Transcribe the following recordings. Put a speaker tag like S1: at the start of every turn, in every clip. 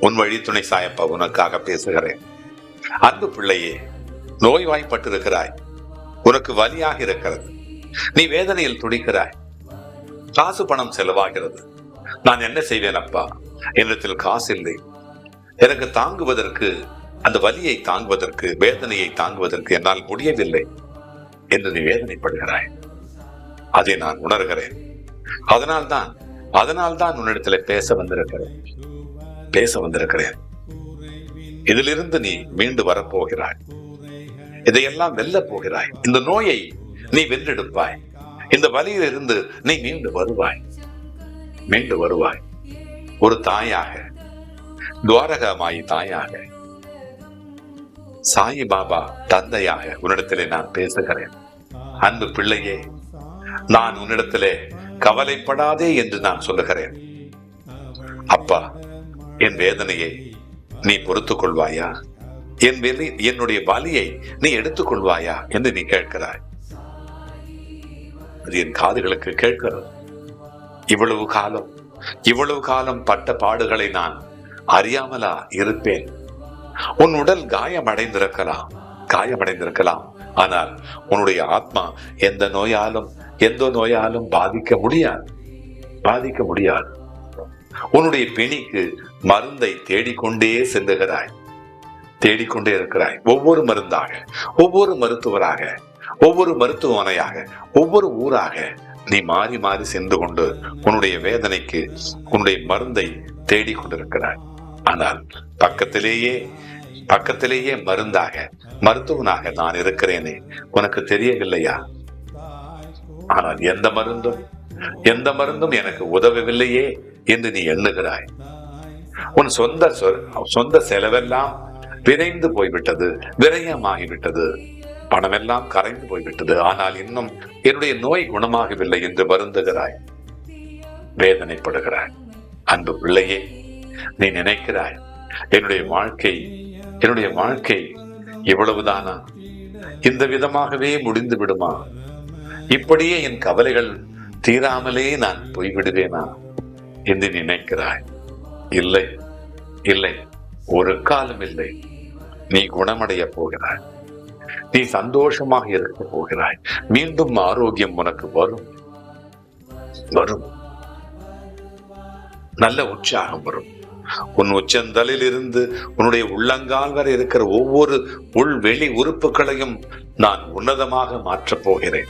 S1: உன் வழி துணை சாயப்பா உனக்காக பேசுகிறேன். அன்பு பிள்ளையே நோய்வாய்ப்பட்டிருக்கிறாய். உனக்கு வலியாக இருக்கிறது. நீ வேதனையில் துடிக்கிறாய். காசு பணம் செலவாகிறது. நான் என்ன செய்வேன் அப்பா? என்னிடத்தில் காசு இல்லை. எனக்கு தாங்குவதற்கு அந்த வலியை தாங்குவதற்கு வேதனையை தாங்குவதற்கு என்னால் முடியவில்லை என்று நீ வேதனைப்படுகிறாய். அதை நான் உணர்கிறேன். அதனால்தான் அதனால்தான் உன்னிடத்துல பேச வந்திருக்கிறேன். பேச வந்திருக்கிறேன். இதிலிருந்து நீ மீண்டு வரப்போகிறாய். இதையெல்லாம் வெல்ல போகிறாய். இந்த நோயை நீ வென்றெடுப்பாய். இந்த வலியிலிருந்து நீ மீண்டு வருவாய். மீண்டு வருவாய். ஒரு தாயாக துவாரகமாயி தாயாக சாயி பாபா தந்தையாக உன்னிடத்திலே நான் பேசுகிறேன். அன்பு பிள்ளையே நான் உன்னிடத்திலே கவலைப்படாதே என்று நான் சொல்லுகிறேன். அப்பா என் வேதனையை நீ பொறுத்துக் கொள்வாயா என் வெளி என்னுடைய வலியை நீ எடுத்துக் கொள்வாயா என்று நீ கேட்கிறாய். அது என் காதுகளுக்கு கேட்கிறது. இவ்வளவு காலம் இவ்வளவு காலம் பட்ட பாடுகளை நான் அறியாமலா இருப்பேன். உன் உடல் காயமடைந்திருக்கலாம் காயமடைந்திருக்கலாம். ஆனால் உன்னுடைய ஆத்மா எந்த நோயாலும் எந்த நோயாலும் பாதிக்க முடியாது. பாதிக்க முடியாது. உன்னுடைய பிணிக்கு மருந்தை தேடிக்கொண்டே செல்லுகிறாய். தேடிக்கொண்டே இருக்கிறாய். ஒவ்வொரு மருந்தாக ஒவ்வொரு மருத்துவராக ஒவ்வொரு மருத்துவமனையாக ஒவ்வொரு ஊராக நீ மாறி மாறி சென்று கொண்டு உன்னுடைய வேதனைக்கு உன்னுடைய மருந்தை தேடிக் கொண்டிருக்கிறாய் ஆனால் பக்கத்திலேயே பக்கத்திலேயே மருந்தாக மருத்துவனாக நான் இருக்கிறேனே உனக்கு தெரியவில்லையா? ஆனால் எந்த மருந்தும் எந்த மருந்தும் எனக்கு உதவவில்லையே என்று நீ எண்ணுகிறாய். உன் சொந்த சொந்த செலவெல்லாம் விரைந்து போய்விட்டது விரயமாகிவிட்டது. பணமெல்லாம் கரைந்து போய்விட்டது. ஆனால் இன்னும் என்னுடைய நோய் குணமாகவில்லை என்று வருந்துகிறாய். வேதனைப்படுகிறாய். அன்பு பிள்ளையே நீ நினைக்கிறாய் என்னுடைய வாழ்க்கை என்னுடைய வாழ்க்கை இவ்வளவுதானா? இந்த விதமாகவே முடிந்து விடுமா? இப்படியே என் கவலைகள் தீராமலே நான் போய்விடுவேனா? என்று நினைக்கிறாய். இல்லை இல்லை ஒரு காலம் இல்லை. நீ குணமடைய போகிறாய். நீ சந்தோஷமாக இருக்க போகிறாய். மீண்டும் ஆரோக்கியம் உனக்கு வரும். வரும். நல்ல உற்சாகம் வரும். உன் உச்சந்தலில் இருந்து உன்னுடைய உள்ளங்கால் வரை இருக்கிற ஒவ்வொரு உள் வெளி உறுப்புகளையும் நான் உன்னதமாக மாற்றப் போகிறேன்.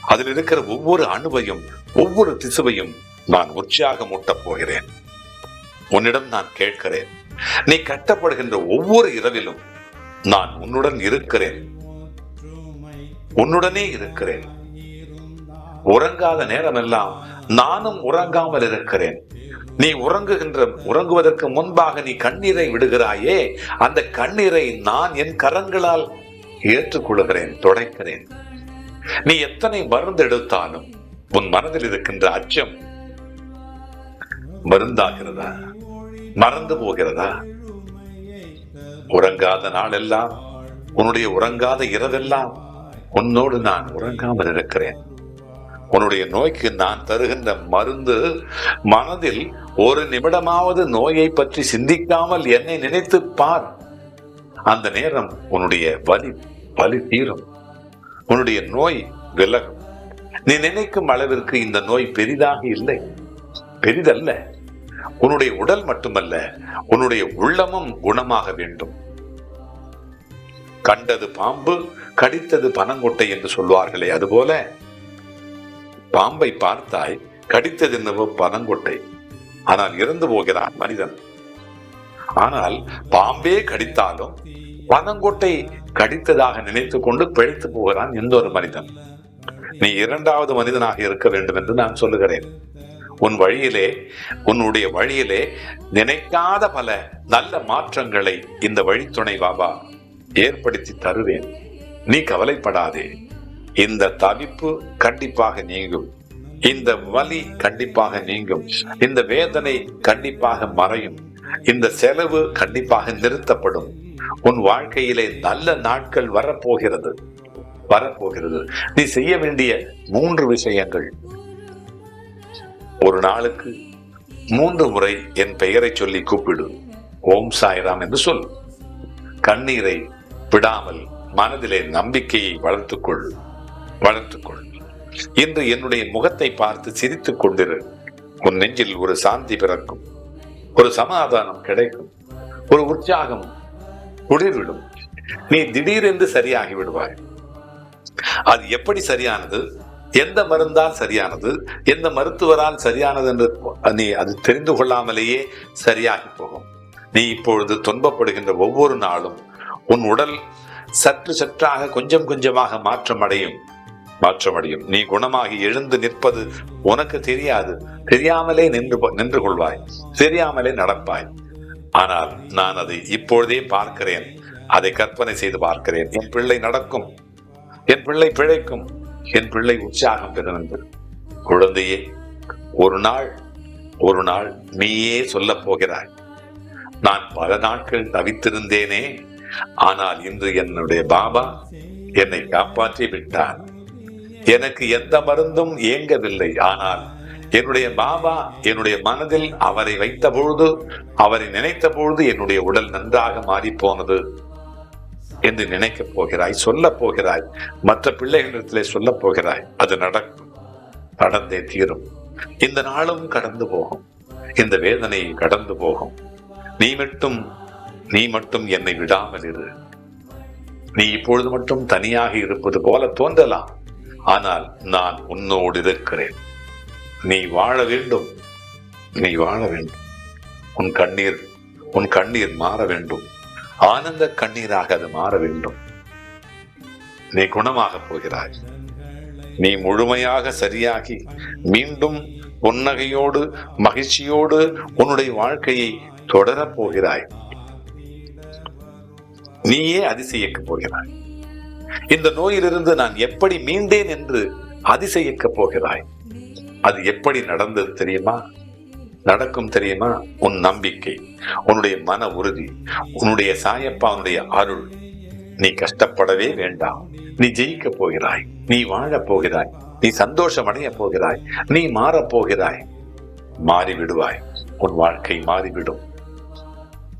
S1: அதில் இருக்கிற ஒவ்வொரு அணுவையும் ஒவ்வொரு திசுவையும் நான் உற்சாகம் ஊட்டப் போகிறேன். உன்னிடம் நான் கேட்கிறேன். நீ கட்டப்படுகின்ற ஒவ்வொரு இரவிலும் நான் உன்னுடன் இருக்கிறேன். உன்னுடனே இருக்கிறேன். உறங்காத நேரமெல்லாம் நானும் உறங்காமல் இருக்கிறேன். நீ உறங்குகின்ற உறங்குவதற்கு முன்பாக நீ கண்ணீரை விடுகிறாயே அந்த கண்ணீரை நான் என் கரங்களால் ஏற்றுக்கொள்கிறேன் துடைக்கிறேன். நீ எத்தனை மருந்து எடுத்தாலும் உன் மனதில் இருக்கின்ற அச்சம் மருந்தாகிறதா? மறந்து போகிறதா? உறங்காத நாளெல்லாம் உன்னுடைய உறங்காத இரவெல்லாம் உன்னோடு நான் உறங்காமல் இருக்கிறேன். உன்னுடைய நோய்க்கு நான் தருகின்ற மருந்து மனதில் ஒரு நிமிடமாவது நோயை பற்றி சிந்திக்காமல் என்னை நினைத்து பார். அந்த நேரம் உன்னுடைய வலி வலி தீரும். உன்னுடைய நோய் விலகும். நீ நினைக்கும் அளவிற்கு இந்த நோய் பெரிதாக இல்லை. பெரிதல்ல. உன்னுடைய உடல் மட்டுமல்ல உன்னுடைய உள்ளமும் குணமாக வேண்டும். கண்டது பாம்பு கடித்தது பனங்கொட்டை என்று சொல்வார்களே அதுபோல பாம்பை பார்த்தாய் கடித்தது என்னவோ பனங்கொட்டை. ஆனால் இறந்து போகிறான் மனிதன். ஆனால் பாம்பே கடித்தாலும் பனங்கொட்டை கடித்ததாக நினைத்துக் கொண்டு பிழைத்து போகிறான் எந்த ஒரு மனிதன். நீ இரண்டாவது மனிதனாக இருக்க வேண்டும் என்று நான் சொல்லுகிறேன். உன் வழியிலே உன்னுடைய வழியிலே நினைக்காத பல நல்ல மாற்றங்களை இந்த வழித்துணை பாபா ஏற்படுத்தி தருவேன். நீ கவலைப்படாதே. இந்த தவிப்பு கண்டிப்பாக நீங்கும். இந்த வலி கண்டிப்பாக நீங்கும். இந்த வேதனை கண்டிப்பாக மறையும். இந்த செலவு கண்டிப்பாக நிறுத்தப்படும். உன் வாழ்க்கையிலே நல்ல நாட்கள் வரப்போகிறது. வரப்போகிறது. நீ செய்ய வேண்டிய மூன்று விஷயங்கள். ஒரு நாளுக்கு மூன்று முறை என் பெயரை சொல்லி கூப்பிடு. ஓம் சாய்ராம் என்று சொல். கண்ணீரை விடாமல் மனதிலே நம்பிக்கையை வளர்த்துக்கொள். வளர்த்துக்கொள். இன்று என்னுடைய முகத்தை பார்த்து சிரித்துக் கொண்டிரு. உன் நெஞ்சில் ஒரு சாந்தி பிறக்கும். ஒரு சமாதானம் கிடைக்கும். ஒரு உற்சாகம் குளிர்விடும். நீ திடீரென்று சரியாகி விடுவாய். அது எப்படி சரியானது? எந்த மருந்தால் சரியானது? எந்த மருத்துவரால் சரியானது என்று நீ அது தெரிந்து கொள்ளாமலேயே சரியாகி போகும். நீ இப்பொழுது துன்பப்படுகின்ற ஒவ்வொரு நாளும் உன் உடல் சற்று சற்றாக கொஞ்சம் கொஞ்சமாக மாற்றமடையும். மாற்றமடையும். நீ குணமாகி எழுந்து நிற்பது உனக்கு தெரியாது. தெரியாமலே நின்று நின்று கொள்வாய். தெரியாமலே நடப்பாய். ஆனால் நான் அதை இப்பொழுதே பார்க்கிறேன். அதை கற்பனை செய்து பார்க்கிறேன். என் பிள்ளை நடக்கும். என் பிள்ளை பிழைக்கும். என் பிள்ளை உற்சாகம் பிறந்தது குழந்தையே ஒரு நாள் ஒரு நாள் நீயே சொல்ல போகிறாய். நான் பல நாட்கள் தவித்திருந்தேனே ஆனால் இன்று என்னுடைய பாபா என்னை காப்பாற்றி விட்டார். எனக்கு எந்த மருந்தும் இயங்கவில்லை ஆனால் என்னுடைய பாபா என்னுடைய மனதில் அவரை வைத்த பொழுது அவரை நினைத்த பொழுது என்னுடைய உடல் நன்றாக மாறி போனது என்று நினைக்கப் போகிறாய் சொல்லப் போகிறாய் மற்ற பிள்ளைகளிடத்திலே சொல்லப் போகிறாய் அது நடக்கும் நடந்தே தீரும். இந்த நாளும் கடந்து போகும் இந்த வேதனை கடந்து போகும். நீ மட்டும் நீ மட்டும் என்னை விடாமல் இரு. நீ இப்பொழுது மட்டும் தனியாக இருப்பது போல தோன்றலாம். ஆனால் நான் உன்னோடு இருக்கிறேன். நீ வாழ வேண்டும். நீ வாழ வேண்டும். உன் கண்ணீர் உன் கண்ணீர் மாற வேண்டும். ஆனந்த கண்ணீராக அது மாற வேண்டும். நீ குணமாக போகிறாய். நீ முழுமையாக சரியாகி மீண்டும் புன்னகையோடு மகிழ்ச்சியோடு உன்னுடைய வாழ்க்கையை தொடரப் போகிறாய். நீயே அதிசயிக்கப் போகிறாய். இந்த நோயிலிருந்து நான் எப்படி மீண்டேன் என்று அதிசயிக்கப் போகிறாய். அது எப்படி நடந்தது தெரியுமா? நடக்கும் தெரியுமா? உன் நம்பிக்கை உன்னுடைய மன உறுதி உன்னுடைய சாயப்பாவுடைய அருள். நீ கஷ்டப்படவே வேண்டாம். நீ ஜெயிக்க போகிறாய். நீ வாழப் போகிறாய். நீ சந்தோஷம் அடைய போகிறாய். நீ மாறப் போகிறாய். மாறிவிடுவாய். உன் வாழ்க்கை மாறிவிடும்.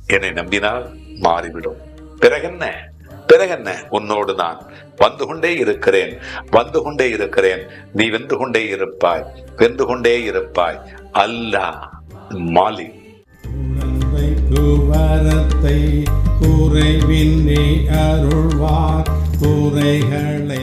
S1: என்னை நம்பினால் மாறிவிடும். பிறகென்ன? பிறகென்ன? உன்னோடு நான் வந்து கொண்டே இருக்கிறேன். வந்து கொண்டே இருக்கிறேன். நீ வென்று கொண்டே இருப்பாய். வென்று கொண்டே இருப்பாய். அல்லாஹ் மாலி
S2: குழந்தைக்கு வரத்தை குறைவின்றி அருள்வார் குறைகளை